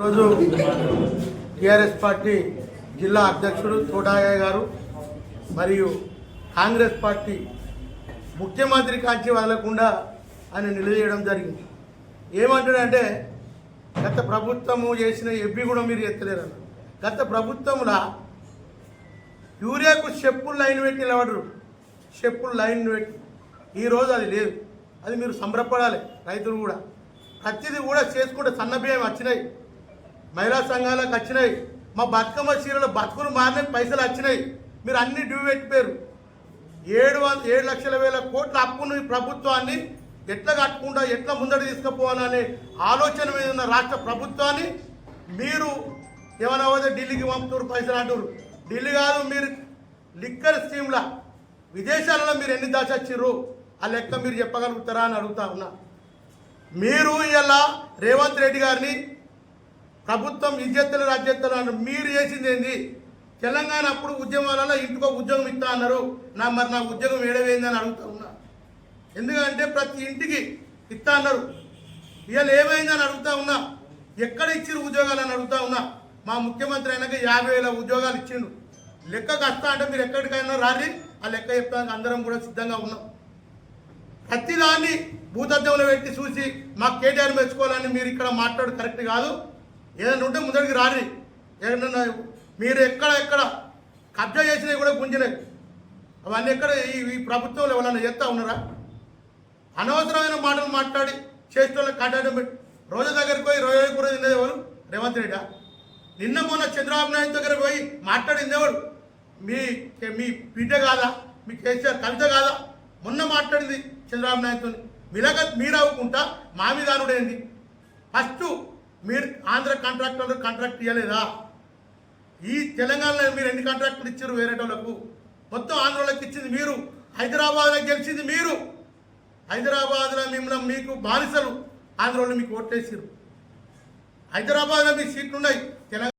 రోజు TRS party జిల్లా అధ్యక్షుడు తోటాయ్య గారు మరియు కాంగ్రెస్ పార్టీ ముఖ్యమంత్రి కాంచి వదలకుండా ఆయన నిలదీయడం జరిగింది. ఏమంటాడంటే గత ప్రభుత్వము చేసిన ఎవ్వి కూడా మీరు ఎత్తలేరు గత ప్రభుత్వంలో యూరియాకు చెప్పులు లైన్ పెట్టి నిలబడరు. చెప్పులు లైన్ పెట్టి. ఈరోజు అది లేదు. అది మీరు సంబరపడాలి రైతులు కూడా. ప్రతిదీ కూడా చేసుకుంటే సన్న బియ్యం వచ్చినాయి. మహిళా సంఘాలకు వచ్చినాయి. మా బతుకమ్మ చీరలు బతుకులు మారినాయి పైసలు వచ్చినాయి. మీరు అన్ని డ్యూ పెట్టిపోయారు. ఏడు వంద ఏడు లక్షల వేల కోట్ల అప్పును ఈ ప్రభుత్వాన్ని ఎట్లా కట్టుకుంటా ఎట్లా ముందడి తీసుకుపోవాలనే ఆలోచన మీద ఉన్న రాష్ట్ర ప్రభుత్వాన్ని మీరు ఏమైనా పోతే ఢిల్లీకి పంపుతారు పైసలు అంటారు ఢిల్లీ కాదు మీరు లిక్కర్ స్కీమ్ల విదేశాలలో మీరు ఎన్ని దాచొచ్చిర్రు ఆ లెక్క మీరు చెప్పగలుగుతారా అని అడుగుతా ఉన్నా. మీరు ఇలా రేవంత్ రెడ్డి గారిని ప్రభుత్వం ఇజ్జెత్తలు రాజ్యత్తలు అన్నారు మీరు చేసింది ఏంది? తెలంగాణ అప్పుడు ఉద్యమాలలో ఇంటికో ఉద్యోగం ఇస్తా అన్నారు. నా మరి నా ఉద్యోగం ఏడవేందని అడుగుతా ఉన్నా. ఎందుకంటే ప్రతి ఇంటికి ఇస్తా అన్నారు. ఇవాళ ఏమైందని అడుగుతా ఉన్నా. ఎక్కడ ఇచ్చిన ఉద్యోగాలు అని అడుగుతా ఉన్నా. మా ముఖ్యమంత్రి అయినాక యాభై వేల ఉద్యోగాలు ఇచ్చిండు. లెక్క వస్తా అంటే మీరు ఎక్కడికైనా రాలి ఆ లెక్క చెప్పడానికి అందరం కూడా సిద్ధంగా ఉన్నాం. ప్రతిదాన్ని భూతద్దంలో పెట్టి చూసి మాకు కేటీఆర్ మెచ్చుకోవాలని మీరు ఇక్కడ మాట్లాడు కరెక్ట్ కాదు. ఏదైనా ఉంటే ముందడికి రారి ఏదైనా మీరు ఎక్కడ ఎక్కడ కబ్జా చేసినవి కూడా గుంజినాయి అవన్నీ ఎక్కడ ఈ ప్రభుత్వంలో ఎవరైనా చేస్తూ ఉన్నారా? అనవసరమైన మాటలు మాట్లాడి చేసిన కట్టడం పెట్టి రోజు దగ్గరికి పోయి రోజు కూర తినేది ఎవరు? రేవంత్ రెడ్డి. నిన్న మొన్న చంద్రబాబు నాయుడు దగ్గర పోయి మాట్లాడింది ఎవరు? మీ మీ బిడ్డ కాదా? మీ కేసీఆర్ కవిత కాదా? మొన్న మాట్లాడింది చంద్రబాబు నాయుడుతో మీలాగ మీరు అవ్వకుంటా మా మీద అనుడేంది ఫస్ట్ మీరు ఆంధ్ర కాంట్రాక్టర్లు కాంట్రాక్ట్ ఇవ్వలేదా ఈ తెలంగాణలో మీరు ఎన్ని కాంట్రాక్టులు ఇచ్చారు వేరే వాళ్ళకు మొత్తం ఆంధ్రలోకి ఇచ్చింది మీరు. హైదరాబాద్లో గెలిచింది మీరు. హైదరాబాద్లో మిమ్మల్ని మీకు బానిసలు ఆంధ్రలో మీకు ఓట్లేసారు హైదరాబాద్లో మీ సీట్లు ఉన్నాయి తెలంగాణ